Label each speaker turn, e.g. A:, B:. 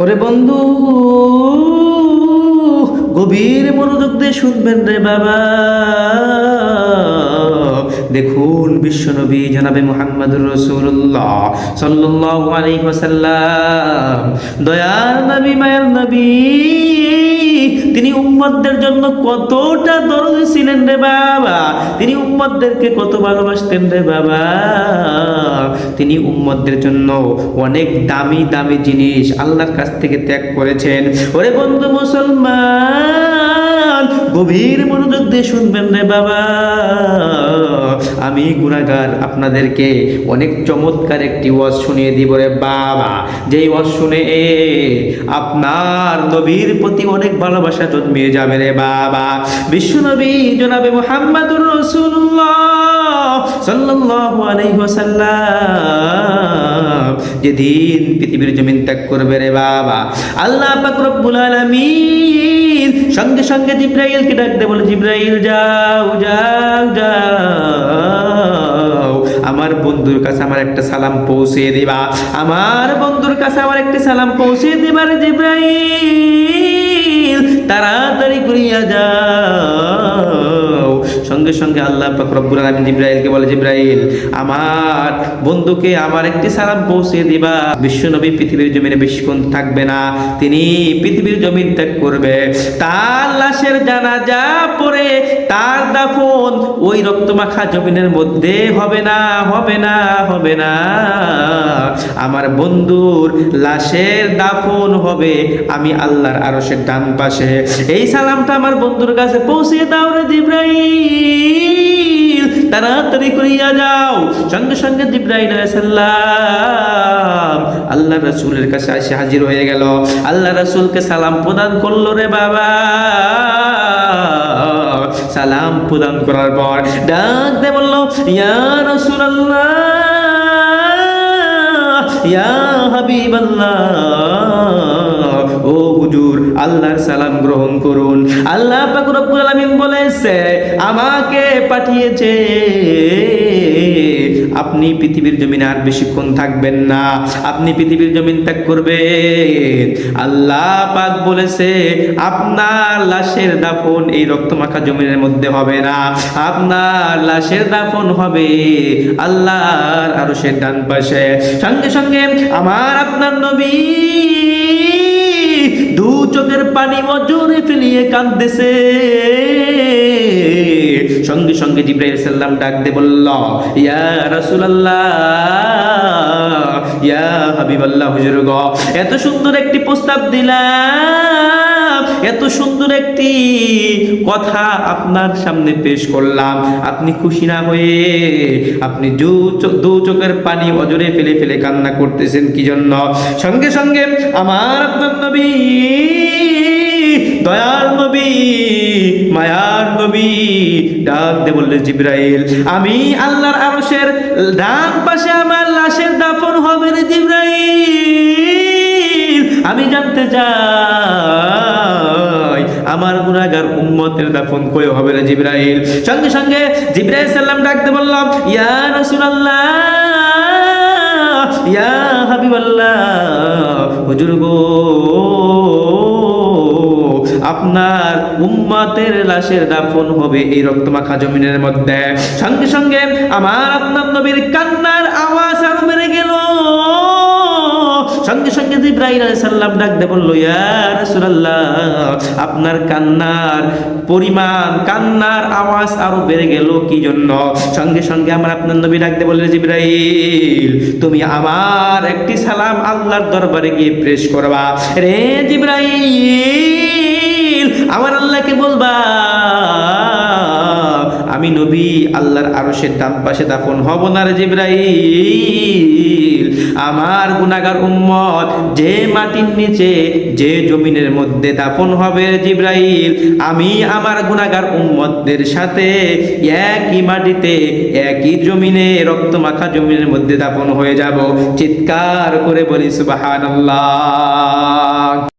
A: ওরে বন্ধু, গভীর মনোযোগ দিয়ে শুনবেন রে বাবা। দেখুন বিশ্বনবী জনাবে মোহাম্মদ রসুল্লাহ সাল্লাহ আলাইহি দয়ার নবী মায়ের নবী। তিনি উম্মতদের জন্য কতটা দরদি ছিলেন রে বাবা? তিনি উম্মতদেরকে কত ভালোবাসতেন রে বাবা? তিনি উম্মতদের জন্য অনেক দামি দামি জিনিস আল্লাহর কাছ থেকে ত্যাগ করেছেন। ওরে বন্ধু মুসলমান, গভীর মনোযোগ দিয়ে শুনবেন রে বাবা। আমি গুণাগার আপনাদেরকে অনেক চমৎকার একটি ওয়াজ শুনিয়ে দিব রে বাবা। যেই ওয়াজ শুনে আপনার নবীর প্রতি অনেক ভালোবাসা জন্মিয়ে যাবে রে বাবা। বিশ্বনবী জনাবে মোহাম্মদুর রাসূলুল্লাহ সাল্লাল্লাহু আলাইহি ওয়াসাল্লাম। যেদিন পৃথিবীর জমিন ত্যাগ করবে রে বাবা। আল্লাহ পাক রব্বুল আলামিন সঙ্গে সঙ্গে জিব্রাইলকে ডাক দে, বলে, জিব্রাইল, যাও যাও যাও। আমার বন্ধুর কাছে আমার একটা সালাম পৌঁছে দিবা। আমার বন্ধুর কাছে আমার একটা সালাম পৌঁছে দিবার জিব্রাইল। তাড়াতাড়ি করিয়া যাও। সঙ্গে সঙ্গে আল্লাহ পাক রব্বুল আলামিন জিব্রাইলকে বলে, জিব্রাইল, আমার বন্ধুকে আমার একটি সালাম পৌঁছে দিবা। বিশ্বনবী পৃথিবীর জমিনে বেশিক্ষণ থাকবে না, তিনি পৃথিবীর জমিন ত্যাগ করবে। তার লাশের জানাজা পরে তার দাফন ওই রক্তমাখা জমিনের মধ্যে হবে না হবে না হবে না। আমার বন্ধুর লাশের দাফন হবে, আমি আল্লাহর আরশের ডান পাশে। এই সালামটা আমার বন্ধুর কাছে পৌঁছে দাও রে জিব্রাইল। তাড়াতাড়ি করিয়া যাও। সঙ্গে সঙ্গে জিব্রাইল সাল্লাম আল্লাহ রাসূলের কাছে এসে হাজির হয়ে গেল। আল্লাহ রাসূলকে সালাম প্রদান করল রে বাবা। সালাম প্রদান করার পর ডাক দে বলল, ইয়া রাসূলুল্লাহ, ইয়া হাবিবাল্লাহ, ও হুজুর আল্লাহর সালাম গ্রহণ করুন। আল্লাহ পাক রব্বুল আলামিন বলেছে, আমাকে পাঠিয়েছে। আপনি পৃথিবীর জমিনে আর বেশিক্ষণ থাকবেন না। আপনি পৃথিবীর জমিন ত্যাগ করবেন। আল্লাহ পাক বলেছে, আপনার লাশের দাফন এই রক্তমাখা জমিনের মধ্যে হবে না। আপনার লাশের দাফন হবে আল্লাহর আরও সে ডান পাশে। সঙ্গে সঙ্গে আমার আপনার নবী দু চোখের পানি মজুরে ফেলিয়ে কাঁদতেছে। সঙ্গে সঙ্গে জিব্রাইল সাল্লাম ডাক দে বলল, ইয়া রাসূলুল্লাহ, ইয়া হাবিবাল্লাহ হুজুর গো, এত সুন্দর একটি প্রস্তাব দিলাম। এত সুন্দর একটি কথা আপনার সামনে পেশ করলাম। আপনি খুশি না হয়ে আপনি দু চোখের পানি অজরে ফেলে ফেলে কান্না করতেছেন, কি জন্য? সঙ্গে সঙ্গে আমার আপনার নবী দয়ার নবী, মায়ার নবী ডাক দে বললে জিব্রাইল, আমি আল্লাহর আরশের ডান পাশে আমার লাশের দাফন হবে রে জিব্রাইল। আমি জানতে চাই উম্মতের দাফন কই হবে রে জিব্রাইল। সঙ্গে সঙ্গে জিব্রাইল সাল্লাম ডাকতে বললাম ইয়া রাসূলুল্লাহ, ইয়া হাবিবাল্লাহ, হুজুর গো, আপনার উম্মাতের লাশের দাফন হবে এই রক্তমাখা জমিনের মধ্যে। সঙ্গে সঙ্গে আমার আপনার নবীর কান্নার আওয়াজ আরও সঙ্গে সঙ্গে জিব্রাইল আলাইহিস সালাম ডাক দে বলল আপনার কান্নার পরিমাণ, কান্নার আওয়াজ আরও বেড়ে গেল, কি জন্য? সঙ্গে সঙ্গে আমার আপনার নবী ডাক দে বললেন, জিব্রাইল, তুমি আমার একটি সালাম আল্লাহর দরবারে গিয়ে প্রেস করবা। রে জিব্রাইল, আমার আল্লাহকে বলবা আমি নবী, আল্লাহর আরশের ডান পাশে দাফন হব না রে জিব্রাইল। আমার গুনাগার উম্মত, যে মাটির নিচে, যে জমিনের মধ্যে দাফন হবে জিব্রাইল। আমি আমার গুনাগার উম্মতদের সাথে একই মাটিতে, একই জমিনে, রক্তমাখা জমিনের মধ্যে দাফন হয়ে যাব। চিৎকার করে বলি, সুবহানাল্লাহ।